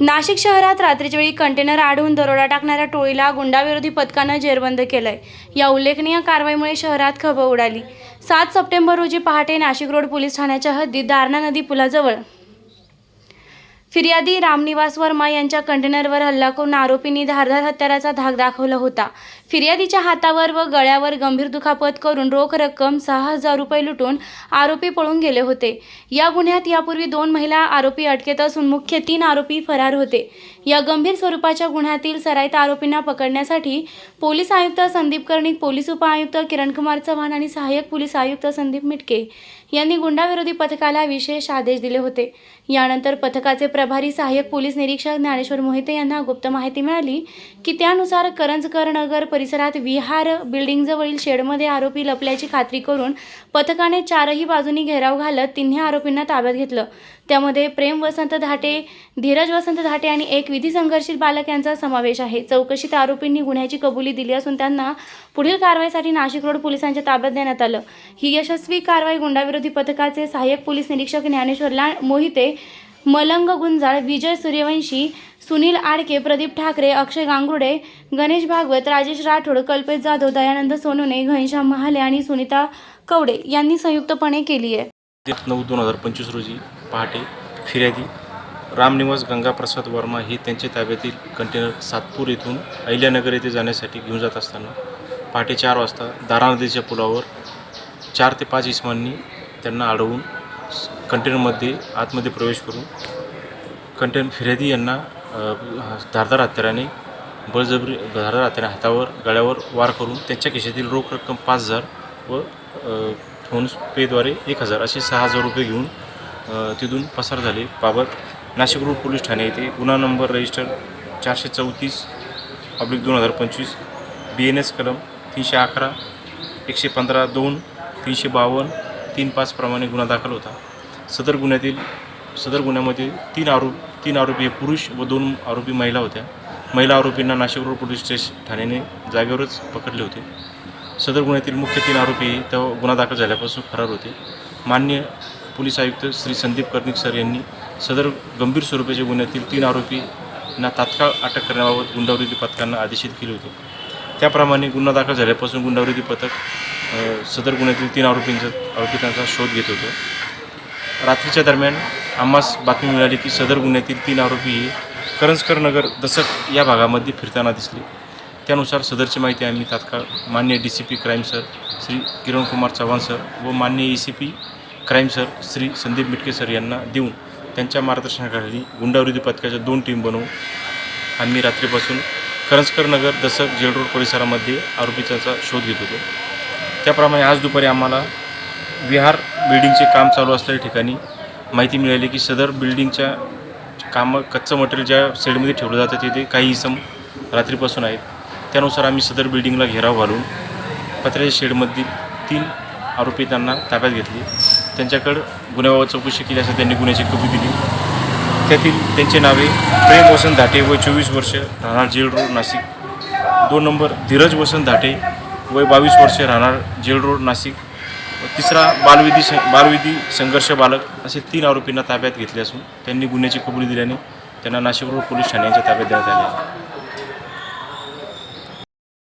नाशिक शहरात रात्रीच्या वेळी कंटेनर आढळून दरोडा टाकणाऱ्या टोळीला गुंडाविरोधी पथकानं जेरबंद केलंय. या उल्लेखनीय कारवाईमुळे शहरात खबर उडाली. सात सप्टेंबर रोजी पहाटे नाशिक रोड पोलीस ठाण्याच्या हद्दीत दारणा नदी पुलाजवळ फिर्यादी रामनिवास वर्मा यांच्या कंटेनरवर हल्ला करून आरोपींनी धारदार हत्याराचा धाक दाखवला होता. फिर्यादीच्या हातावर व गळ्यावर गंभीर दुखापत करून रोख रक्कम सहा हजार रुपये लुटून आरोपी पळून गेले होते. या गुन्ह्यात यापूर्वी दोन महिला आरोपी अटकेत असून मुख्य तीन आरोपी फरार होते. या गंभीर स्वरूपाच्या गुन्ह्यातील सराईत आरोपींना पकडण्यासाठी पोलीस आयुक्त संदीप कर्णिक पोलीस उपआयुक्त किरणकुमार चव्हाण आणि सहाय्यक पोलीस आयुक्त संदीप मिटके यांनी गुंडाविरोधी पथकाला विशेष आदेश दिले होते. यानंतर पथकाचे प्रभारी सहाय्यक पोलीस निरीक्षक ज्ञानेश्वर मोहिते यांना गुप्त माहिती मिळाली की त्यानुसार करंजकर नगर परिसरात विहार बिल्डिंगजवळील शेडमध्ये आरोपी लपल्याची खात्री करून पथकाने चारही बाजूनी घेराव घालत तिन्ही आरोपींना ताब्यात घेतलं. त्यामध्ये प्रेम वसंत धाटे धीरज वसंत धाटे आणि एक विधी संघर्षित बालक यांचा समावेश आहे. चौकशीत आरोपींनी गुन्ह्याची कबुली दिली असून त्यांना पुढील कारवाईसाठी नाशिक रोड पोलिसांच्या ताब्यात देण्यात आलं. ही यशस्वी कारवाई गुंडाविरोधी पथकाचे सहाय्यक पोलीस निरीक्षक ज्ञानेश्वर ला मोहिते मलंग गुंजाळ विजय सूर्यवंशी सुनील आडके प्रदीप ठाकरे अक्षय गांगुडे गणेश भागवत राजेश राठोड कल्पेश जाधव दयानंद सोनुने घनश्याम महाले आणि सुनीता कवडे यांनी संयुक्तपणे केली आहे. नऊ दोन हजार पंचवीस रोजी पहाटे फिर्यादी रामनिवास गंगाप्रसाद वर्मा हे त्यांच्या ताब्यातील कंटेनर सातपूर येथून अहिल्यानगर येथे जाण्यासाठी घेऊन जात असताना पहाटे चार वाजता दारा नदीच्या पुलावर चार ते पाच इसमांनी त्यांना अडवून कंटेनरमध्ये आतमध्ये प्रवेश करून कंटेनर फिर्यादी यांना धारदार हत्याराने बळजबरी धारदार हत्याराने हातावर गळ्यावर वार करून त्यांच्या खिशातील रोख रक्कम पाच हजार व फोन्स पेद्वारे एक हजार असे सहा हजार रुपये घेऊन तिथून पसार झाले. बाबत नाशिक रोड पोलीस ठाणे येथे गुन्हा नंबर रजिस्टर चारशे चौतीस पब्लिक दोन हजार पंचवीस बी एन एस कलम तीनशे अकरा एकशे पंधरा दोन तीनशे बावन्न तीन पाचप्रमाणे गुन्हा दाखल होता. सदर गुन्ह्यातील सदर गुन्ह्यामध्ये तीन आरोप तीन आरोपी हे पुरुष व दोन आरोपी महिला होत्या. महिला आरोपींना नाशिक रोड पोलीस स्टेशन ठाण्याने जागेवरच पकडले होते. सदर गुन्ह्यातील मुख्य तीन आरोपी तेव्हा गुन्हा दाखल झाल्यापासून फरार होते. मान्य पोलीस आयुक्त श्री संदीप कर्णिक सर यांनी सदर गंभीर स्वरूपाच्या गुन्ह्यातील तीन आरोपींना तात्काळ अटक करण्याबाबत गुंडावृत्ती पथकांना आदेशित केले होते. त्याप्रमाणे गुन्हा दाखल झाल्यापासून गुंडावृत्ती पथक सदर गुन्ह्यातील तीन आरोपींचा आरोपितांचा शोध घेत होतं. रात्रीच्या दरम्यान आम्हास बातमी मिळाली की सदर गुन्ह्यातील तीन आरोपी हे करंजकर नगर दसक या भागामध्ये फिरताना दिसले. त्यानुसार सदरची माहिती आम्ही तात्काळ मान्य D C P crime sir Shri Kirankumar Chavan sir व मान्य A C P crime sir Shri Sandeep Mitke sir यांना देऊन त्यांच्या मार्गदर्शनाखाली गुंडाविरोधी पथकाच्या दोन टीम बनवून आम्ही रात्रीपासून करंजकर नगर दसक जेल रोड परिसरामध्ये आरोपीचा शोध घेत होतो. त्याप्रमाणे आज दुपारी आम्हाला विहार बिल्डिंगचे काम चालू असलेल्या ठिकाणी माहिती मिळाली की सदर बिल्डिंगच्या कामं कच्चं मटेरियल ज्या शेडमध्ये ठेवलं जातं तिथे काही इसम रात्रीपासून आहेत. त्यानुसार आम्ही सदर बिल्डिंगला घेराव घालून पत्र्याच्या शेडमधील तीन आरोपी त्यांना ताब्यात घेतले. त्यांच्याकडं गुन्ह्याबाबत चौकशी केली असं त्यांनी गुन्ह्याची कबुली दिली. त्यातील त्यांचे नावे प्रेम वसंत धाटे वय चोवीस वर्ष राहणार जेल रोड नाशिक. दोन नंबर धीरज वसंत धाटे वय बावीस वर्ष राहणार जेल रोड नाशिक. तिसरा बालविधी स बालविधी संघर्ष बालक असे तीन आरोपींना ताब्यात घेतले असून त्यांनी गुन्ह्याची कबुली दिल्याने त्यांना नाशिक रोड पोलीस ठाण्याच्या ताब्यात देण्यात आले